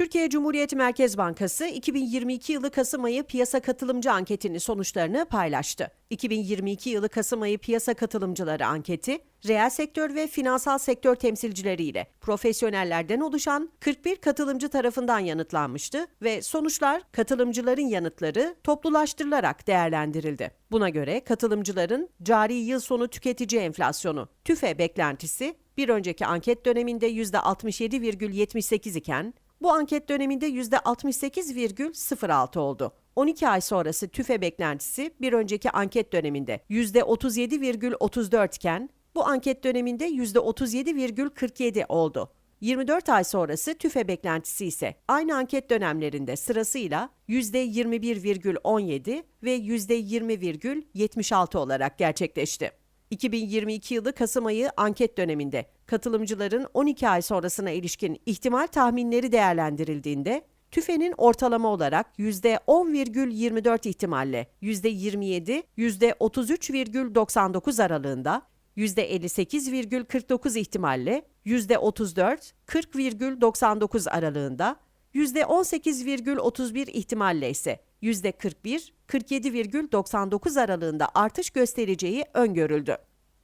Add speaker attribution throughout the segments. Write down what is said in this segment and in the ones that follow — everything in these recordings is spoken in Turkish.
Speaker 1: Türkiye Cumhuriyet Merkez Bankası 2022 yılı Kasım ayı piyasa katılımcı anketinin sonuçlarını paylaştı. 2022 yılı Kasım ayı piyasa katılımcıları anketi, reel sektör ve finansal sektör temsilcileriyle profesyonellerden oluşan 41 katılımcı tarafından yanıtlanmıştı ve sonuçlar katılımcıların yanıtları toplulaştırılarak değerlendirildi. Buna göre katılımcıların cari yıl sonu tüketici enflasyonu TÜFE beklentisi bir önceki anket döneminde %67,78 iken bu anket döneminde %68,06 oldu. 12 ay sonrası tüfe beklentisi bir önceki anket döneminde %37,34 iken bu anket döneminde %37,47 oldu. 24 ay sonrası tüfe beklentisi ise aynı anket dönemlerinde sırasıyla %21,17 ve %20,76 olarak gerçekleşti. 2022 yılı Kasım ayı anket döneminde katılımcıların 12 ay sonrasına ilişkin ihtimal tahminleri değerlendirildiğinde TÜFE'nin ortalama olarak %10,24 ihtimalle %27, %33,99 aralığında, %58,49 ihtimalle %34, 40,99 aralığında, %18,31 ihtimalle ise %41, 47,99 aralığında artış göstereceği öngörüldü.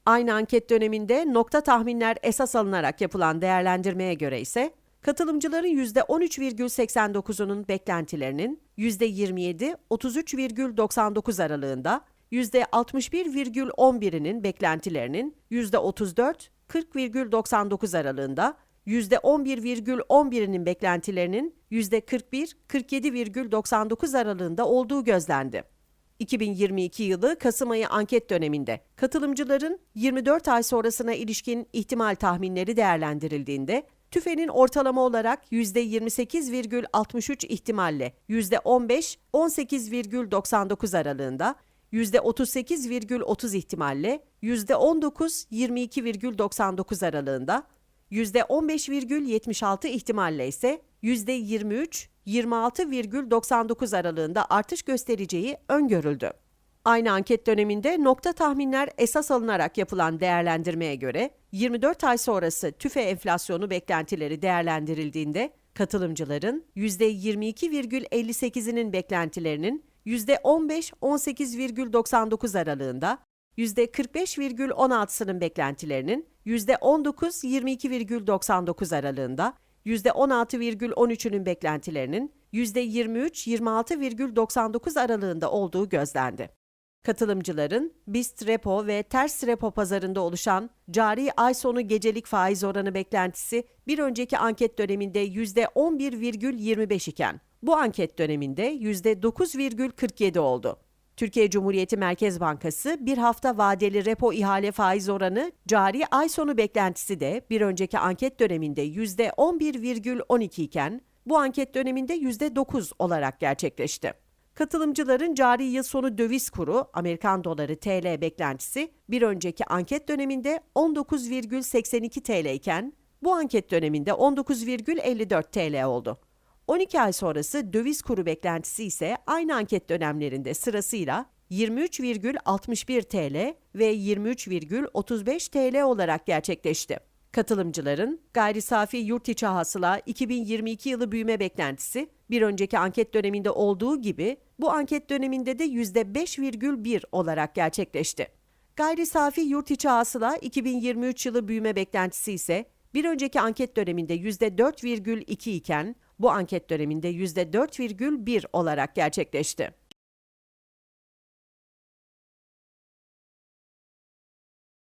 Speaker 1: Aynı anket döneminde nokta tahminler esas alınarak yapılan değerlendirmeye göre ise katılımcıların %13,89'unun beklentilerinin %27, 33,99 aralığında, %61,11'inin beklentilerinin %34, 40,99 aralığında, %11,11'inin beklentilerinin %41-47,99 aralığında olduğu gözlendi. 2022 yılı Kasım ayı anket döneminde katılımcıların 24 ay sonrasına ilişkin ihtimal tahminleri değerlendirildiğinde TÜFE'nin ortalama olarak %28,63 ihtimalle %15-18,99 aralığında, %38,30 ihtimalle %19-22,99 aralığında, %15,76 ihtimalle ise %23-26,99 aralığında artış göstereceği öngörüldü. Aynı anket döneminde nokta tahminler esas alınarak yapılan değerlendirmeye göre 24 ay sonrası tüfe enflasyonu beklentileri değerlendirildiğinde katılımcıların %22,58'inin beklentilerinin %15-18,99 aralığında, %45,16'sının beklentilerinin %19-22,99 aralığında, %16,13'ünün beklentilerinin %23-26,99 aralığında olduğu gözlendi. Katılımcıların BIST repo ve ters repo pazarında oluşan cari ay sonu gecelik faiz oranı beklentisi bir önceki anket döneminde %11,25 iken bu anket döneminde %9,47 oldu. Türkiye Cumhuriyeti Merkez Bankası bir hafta vadeli repo ihale faiz oranı cari ay sonu beklentisi de bir önceki anket döneminde %11,12 iken bu anket döneminde %9 olarak gerçekleşti. Katılımcıların cari yıl sonu döviz kuru Amerikan doları TL beklentisi bir önceki anket döneminde 19,82 TL iken bu anket döneminde 19,54 TL oldu. 12 ay sonrası döviz kuru beklentisi ise aynı anket dönemlerinde sırasıyla 23,61 TL ve 23,35 TL olarak gerçekleşti. Katılımcıların gayri safi yurt içi hasıla 2022 yılı büyüme beklentisi bir önceki anket döneminde olduğu gibi bu anket döneminde de %5,1 olarak gerçekleşti. Gayri safi yurt içi hasıla 2023 yılı büyüme beklentisi ise bir önceki anket döneminde %4,2 iken bu anket döneminde %4,1 olarak gerçekleşti.